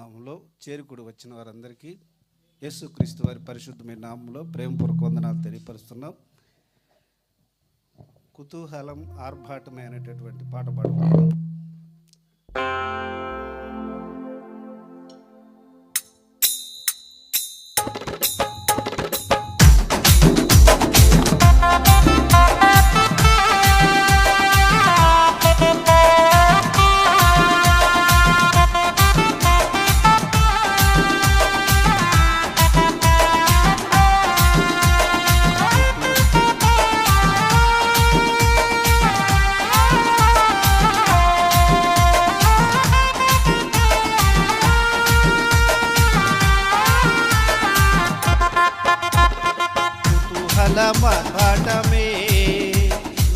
నామంలో చేరుకుడు వచ్చిన వారందరికీ యేసుక్రీస్తు వారి పరిశుద్ధమైన నామంలో ప్రేమపూర్వక వందనాలు తెలియపరుస్తున్నాం. కుతూహలం ఆర్భాటమే అనేటటువంటి పాట పాడుకున్నాం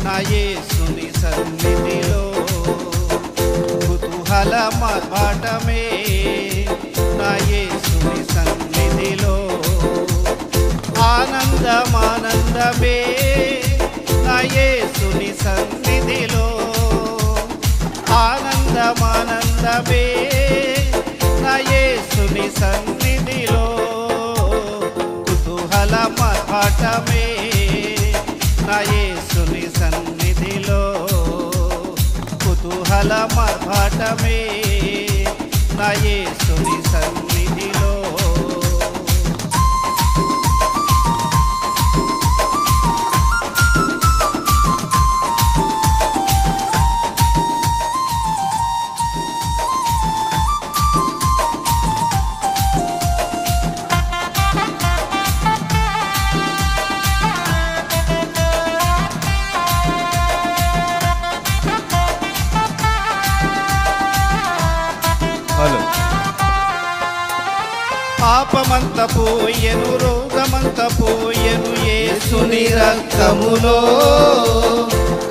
నా యేసుని సన్నిధిలో. కుతూహలం ఆర్భాటమే నా యేసుని సన్నిధిలో. ఆనందమానందమే నా యేసుని సన్నిధిలో. ఆనందమానందమే నా యేసుని సన్నిధిలో కుతూహలమర్భటమే నా యేసుని సన్నిధిలో పాపమంత పోయెను రోగమంత పోయెను ఏసుని రక్తములో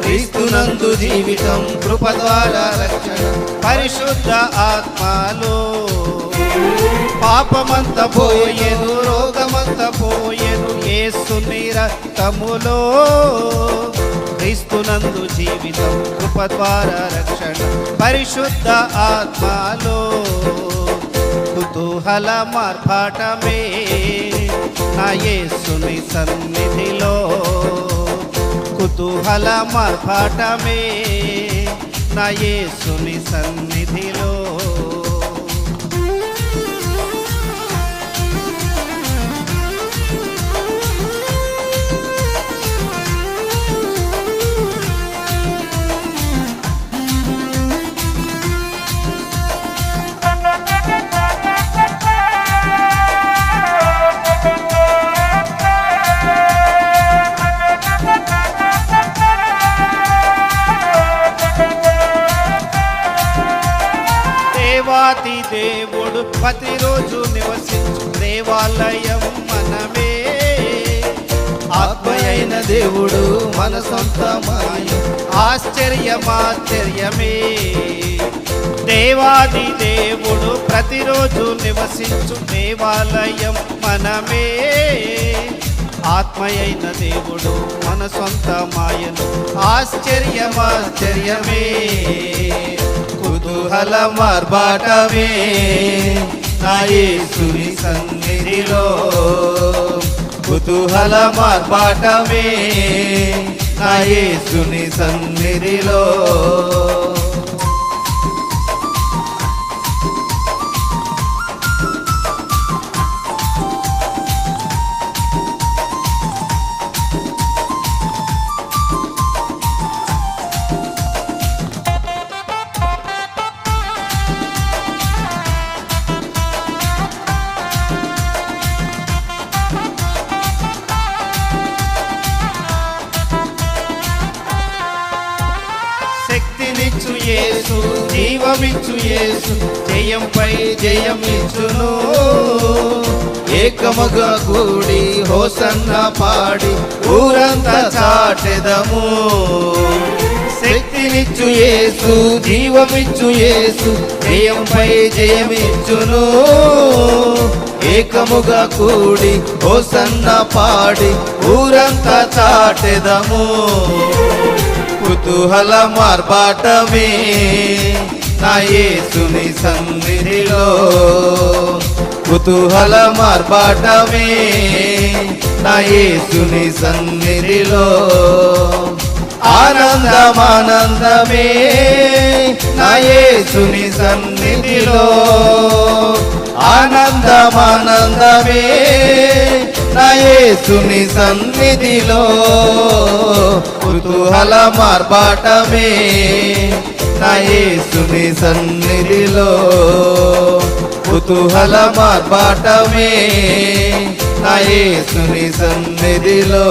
క్రీస్తునందు జీవితం కృప ద్వారా రక్షణ పరిశుద్ధ ఆత్మలో. పాపమంత పోయెను రోగమంత పోయెను ఏసుని రక్తములో క్రీస్తునందు జీవితం కృప ద్వారా రక్షణ పరిశుద్ధ ఆత్మలో. కుతూహల మార్పాటమే. నా యేసుని సన్నిధిలో కుతూహల మార్పాటమే. నా యేసుని సన్నిధిలో దేవాతి దేవుడు ప్రతిరోజు నివసించు దేవాలయం మనమే. ఆత్మయైన దేవుడు మన సొంతమాయ ఆశ్చర్యమాశ్చర్యమే. దేవాది దేవుడు ప్రతిరోజు నివసించు దేవాలయం మనమే. ఆత్మయైన దేవుడు మన సొంత మాయను ఆశ్చర్యమాశ్చర్యమే. కుతూహల మార్బాటమే. నాయసుని సన్నిధిలో కుతూహల మార్బాటమే. నాయసుని సన్నిధిలో యేసు జీవమిచ్చు యేసు జయంపై జయమిచ్చును. ఏకముగా కూడి హోసన్న పాడి ఊరంతా చాటెదము. శక్తినిచ్చు యేసు జీవమిచ్చు యేసు జయంపై జయమిచ్చును. ఏకముగా కూడి హోసన్న పాడి ఊరంతా చాటెదము. కుతూహల మార్పాటమే నా యేసుని సన్నిధిలో కుతూహల మార్పాటమే నా యేసుని సన్నిధిలో ఆనందమానందమే. నా యేసుని సన్నిధిలో ఆనందమానందమే. నా యేసుని సన్నిధిలో కుతూహల మార్పాటమే నా యేసుని సన్నిధిలో. కుతూహల మార్పాటమే నా యేసుని సన్నిధిలో.